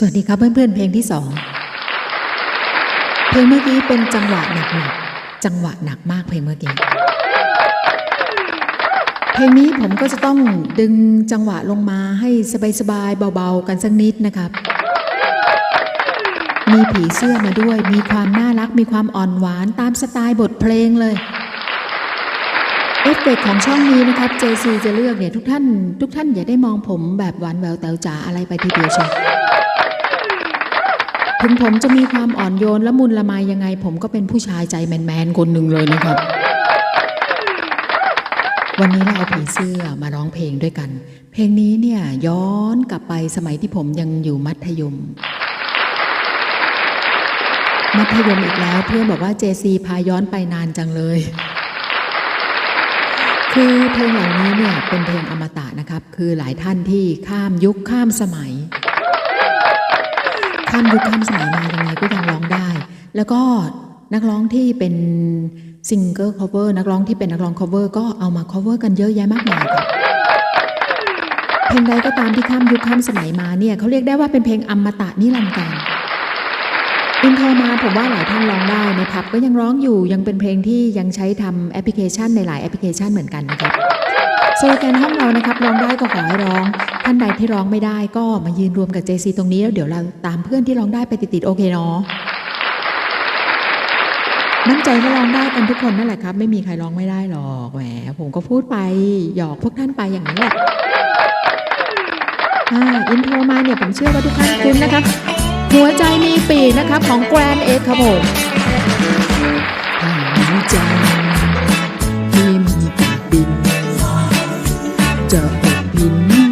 สวัสดีครับเพื่อนๆเพลงที่สองเพลงเมื่อกี้เป็นจังหวะหนักๆจังหวะหนักมากเพลงเมื่อกี้เพลงนี้ผมก็จะต้องดึงจังหวะลงมาให้สบายๆเบาๆกันสักนิดนะครับมีผีเสื้อมาด้วย มีความน่ารัก มีความอ่อนหวานตามสไตล์บทเพลงเลย เอฟเฟกของช่องนี้นะครับ JC จะเลือกเนี่ยทุกท่าน ทุกท่านอย่าได้มองผมแบบหวานแววแต๋วจ๋าอะไรไปทีเดียวเชียว ถึงผมจะมีความอ่อนโยนและมุนละไมยังไง ผมก็เป็นผู้ชายใจแมนๆคนหนึ่งเลยนะครับ วันนี้เราเอาผีเสื้อมาร้องเพลงด้วยกัน เพลงนี้เนี่ยย้อนกลับไปสมัยที่ผมยังอยู่มัธยม มัธยมอีกแล้วเพื่อนบอกว่า JC พาย้อนไปนานจังเลย คือเพลงเหล่านี้เนี่ยเป็นเพลงอมตะนะครับ คือหลายท่านที่ข้ามยุคข้ามสมัย ข้ามยุคข้ามสมัยมายังไงก็ยังร้องได้ แล้วก็นักร้องที่เป็นซิงเกิลคอเวอร์นักร้องที่เป็นนักร้องคอเวอร์ก็เอามาคอเวอร์กันเยอะแยะมากมายครับเพลงใดก็ตามที่ข้ามยุคข้ามสมัยมาเนี่ยเขาเรียกได้ว่าเป็นเพลงอมตะนิรันดร์การอินโทรมาผมว่าหลายท่านร้องได้ในพับก็ยังร้องอยู่ยังเป็นเพลงที่ยังใช้ทำแอปพลิเคชันในหลายแอปพลิเคชันเหมือนกันนะครับโซแกนห้องเรานะครับร้องได้ก็ขอให้ร้อง ท่านใดที่ร้องไม่ได้ก็มายืนรวมกับ JC ตรงนี้แล้วเดี๋ยวเราตามเพื่อนที่ร้องได้ไปติดๆโอเคเนาะมั่นใจว่าร้องได้กันทุกคนนั่นแหละครับ ไม่มีใครร้องไม่ได้หรอกแหมผมก็พูดไปหยอกพวกท่านไปอย่างนั้นแหละอ่าอินโทรมาเนี่ยผมเชื่อว่าทุกท่านคุ้นนะครับ หัวใจมีปีกนะครับ ของแกรนเอ็กครับผมหัวใจที่มีปีกบินจะอบพิน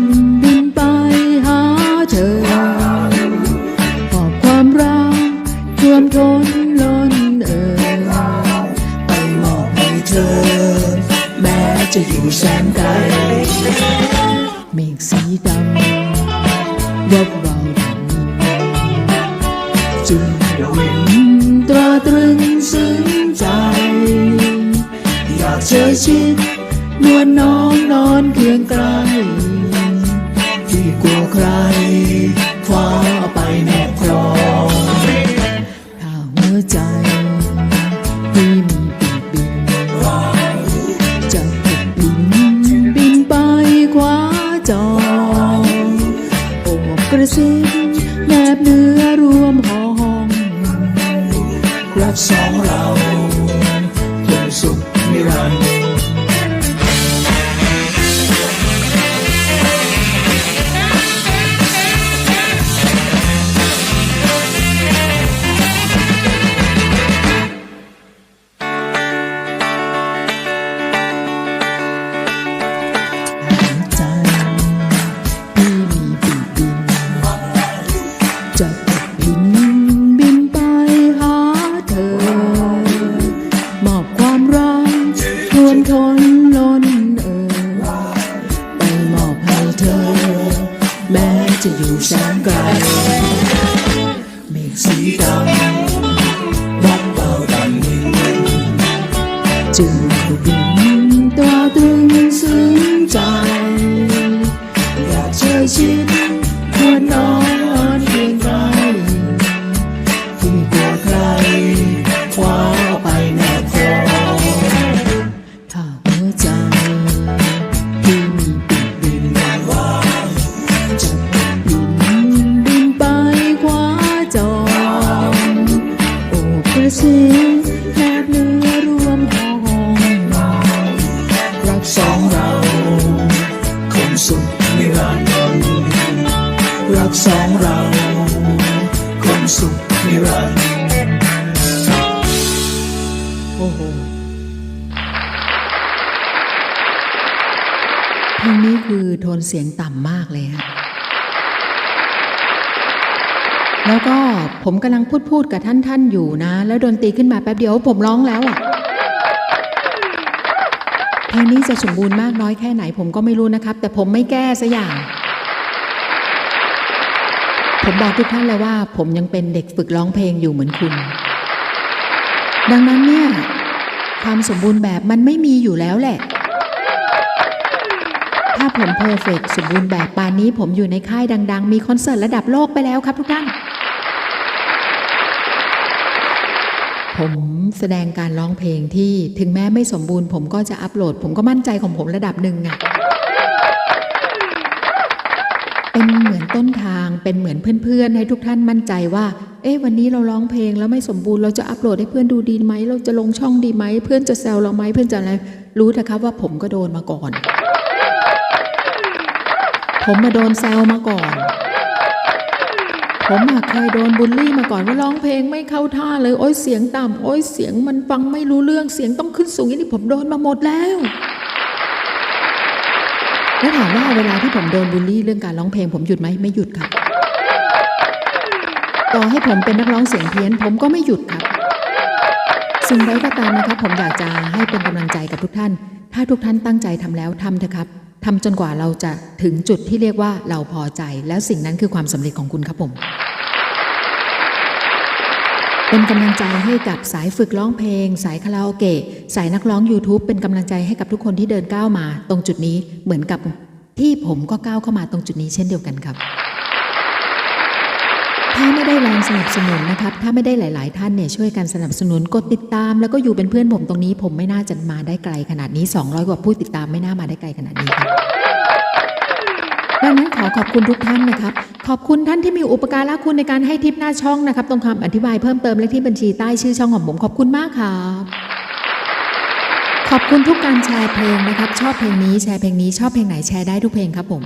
อยู่แสนไกลเมฆสีดำวับเบาดังนินจึงวินตราตรึงซึ้งใจ อยากเชยชิดนวลน้องนอนเคียงใกลที่กลัวใครควาไแนบเนื้อรวมห้องรักสองเราจนสุขนิรันดร์ จึ สองเราคงสุขนิรันดร์โอ้โหเพลงนี้คือโทนเสียงต่ำมากเลยฮะแล้วก็ผมกำลังพูดพูดกับท่านท่านอยู่นะ แล้วดนตรีขึ้นมาแป๊บเดียวผมร้องแล้วอะเพลงนี้จะสมบูรณ์มากน้อยแค่ไหนผมก็ไม่รู้นะครับ แต่ผมไม่แก้สัอย่าง ผมบอกทุกท่านเลยว่า ผมยังเป็นเด็กฝึกร้องเพลงอยู่เหมือนคุณ ดังนั้นเนี่ยความสมบูรณ์แบบมันไม่มีอยู่แล้วแหละ ถ้าผมเพอร์เฟกสมบูรณ์แบบปานนี้ผมอยู่ในค่ายดัง ๆ มีคอนเสิร์ตระดับโลกไปแล้วครับทุกท่าน ผมแสดงการร้องเพลงที่ถึงแม้ไม่สมบูรณ์ ผมก็จะอัปโหลด ผมก็มั่นใจของผมระดับหนึ่งอะ เป็นเหมือนต้นทางเป็นเหมือนเพื่อนๆ ให้ทุกท่านมั่นใจว่า เอ๊ะวันนี้เราร้องเพลงแล้วไม่สมบูรณ์เราจะอัปโหลดให้เพื่อนดูดีไหม เราจะลงช่องดีไหม เพื่อนจะแซวเราไหมเพื่อนจะอะไรรู้นะครับว่าผมก็โดนมาก่อน ผมมาโดนแซวมาก่อน ผมอะเคยโดนบูลลี่มาก่อนว่าร้องเพลงไม่เข้าท่าเลยโอ้ยเสียงต่ำโอ้ยเสียงมันฟังไม่รู้เรื่องเสียงต้องขึ้นสูงอย่างนี้ผมโดนมาหมดแล้ว แล้วถามว่าเวลาที่ผมโดนบูลลี่เรื่องการร้องเพลงผมหยุดไหมไม่หยุดครับต่อให้ผมเป็นนักร้องเสียงเพี้ยน ผมก็ไม่หยุดครับสิ่งใดก็ตามนะครับผมอยากจะให้เป็นกำลังใจกับทุกท่าน ถ้าทุกท่านตั้งใจทำแล้วทำเถอะครับทำจนกว่าเราจะถึงจุดที่เรียกว่าเราพอใจ แล้วสิ่งนั้นคือความสำเร็จของคุณครับผม เป็นกำลังใจให้กับสายฝึกร้องเพลง สายคาราโอเกะสายนักร้อง YouTube เป็นกำลังใจให้กับทุกคนที่เดินก้าวมา ตรงจุดนี้เหมือนกับที่ผมก็ก้าวเข้ามาตรงจุดนี้เช่นเดียวกันครับ ถ้าไม่ได้แรงสนับสนุนนะครับ ถ้าไม่ได้หลาย ๆ ท่านเนี่ยช่วยกันสนับสนุนกดติดตาม แล้วก็อยู่เป็นเพื่อนผมตรงนี้ ผมไม่น่าจะมาได้ไกลขนาดนี้ 200 กว่าผู้ติดตามไม่น่ามาได้ไกลขนาดนี้ครับ ดังนั้นขอขอบคุณทุกท่านนะครับ ขอบคุณท่านที่มีอุปการะคุณในการให้ทิปหน้าช่องนะครับ ตรงคำอธิบายเพิ่มเติมเลขที่บัญชีใต้ชื่อช่องของผมขอบคุณมากครับขอบคุณทุกการแชร์เพลงนะครับ ชอบเพลงนี้แชร์เพลงนี้ชอบเพลงไหนแชร์ได้ทุกเพลงครับผม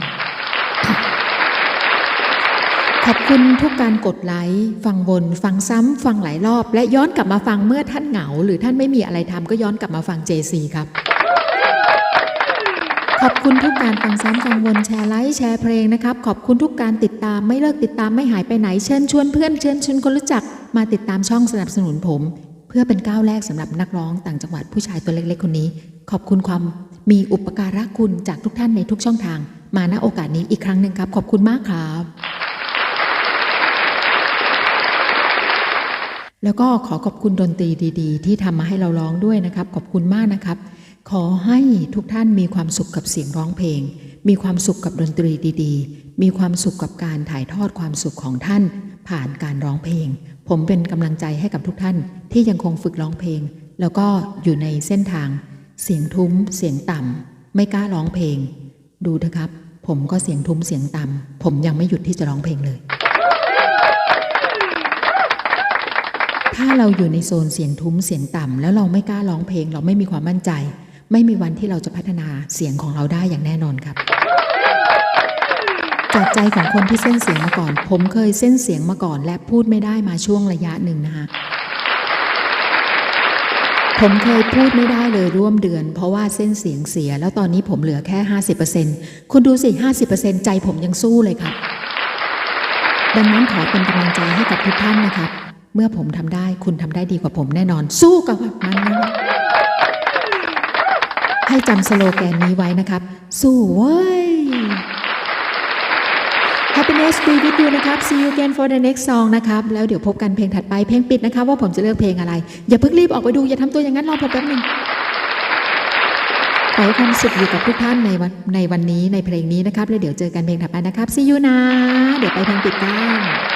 ขอบคุณทุกการกดไลค์ฟังวนฟังซ้ำฟังหลายรอบ และย้อนกลับมาฟังเมื่อท่านเหงา หรือท่านไม่มีอะไรทำก็ย้อนกลับมาฟัง JC ครับ ขอบคุณทุกการฟังซ้ำฟังวนแชร์ไลค์แชร์เพลงนะครับ ขอบคุณทุกการติดตามไม่เลิกติดตามไม่หายไปไหนเชิญชวนเพื่อนเชิญชวนคนรู้จัก มาติดตามช่องสนับสนุนผม เพื่อเป็นก้าวแรกสำหรับนักร้องต่างจังหวัดผู้ชายตัวเล็กๆคนนี้ ขอบคุณความมีอุปการะคุณจากทุกท่านในทุกช่องทาง มาณโอกาสนี้อีกครั้งหนึ่งครับ ขอบคุณมากครับแล้วก็ขอขอบคุณดนตรีดี ๆ ที่ทำมาให้เราร้องด้วยนะครับ ขอบคุณมากนะครับ ขอให้ทุกท่านมีความสุขกับเสียงร้องเพลง มีความสุขกับดนตรีดีๆ มีความสุขกับการถ่ายทอดความสุขของท่าน ผ่านการร้องเพลง ผมเป็นกำลังใจให้กับทุกท่านที่ยังคงฝึกร้องเพลง แล้วก็อยู่ในเส้นทาง เสียงทุ้ม เสียงต่ำไม่กล้าร้องเพลง ดูเถอะครับ ผมก็เสียงทุ้มเสียงต่ำผมยังไม่หยุดที่จะร้องเพลงเลย ถ้าเราอยู่ในโซนเสียงทุ้มเสียงต่ำแล้วเราไม่กล้าร้องเพลง เราไม่มีความมั่นใจ ไม่มีวันที่เราจะพัฒนาเสียงของเราได้อย่างแน่นอนครับ จากใจของคนที่เส้นเสียงมาก่อน ผมเคยเส้นเสียงมาก่อน และพูดไม่ได้มาช่วงระยะหนึ่งนะคะผมเคยพูดไม่ได้เลยร่วมเดือน เพราะว่าเส้นเสียงเสีย แล้วตอนนี้ผมเหลือแค่ 50%คุณดูสิ 50%ใจผมยังสู้เลยครับ ดังนั้นขอเป็นกำลังใจให้กับทุกท่านนะครับ เมื่อผมทำได้คุณทำได้ดีกว่าผมแน่นอนสู้กับมันนะ ให้จำสโลแกนนี้ไว้นะครับ สู้เว้ย Happiness be with you นะครับ see you again for the next song นะครับ แล้วเดี๋ยวพบกันเพลงถัดไป เพลงปิดนะครับว่าผมจะเลือกเพลงอะไร อย่าเพิ่งรีบออกไปดู อย่าทำตัวอย่างนั้นรอผมแป๊บหนึงขอให้ความสุขอยู่กับทุกท่านในวันในวันนี้ในเพลงนี้นะครับ แล้วเดี๋ยวเจอกันเพลงถัดไปนะครับ see you นะ เดี๋ยวไปเพลงปิดกัน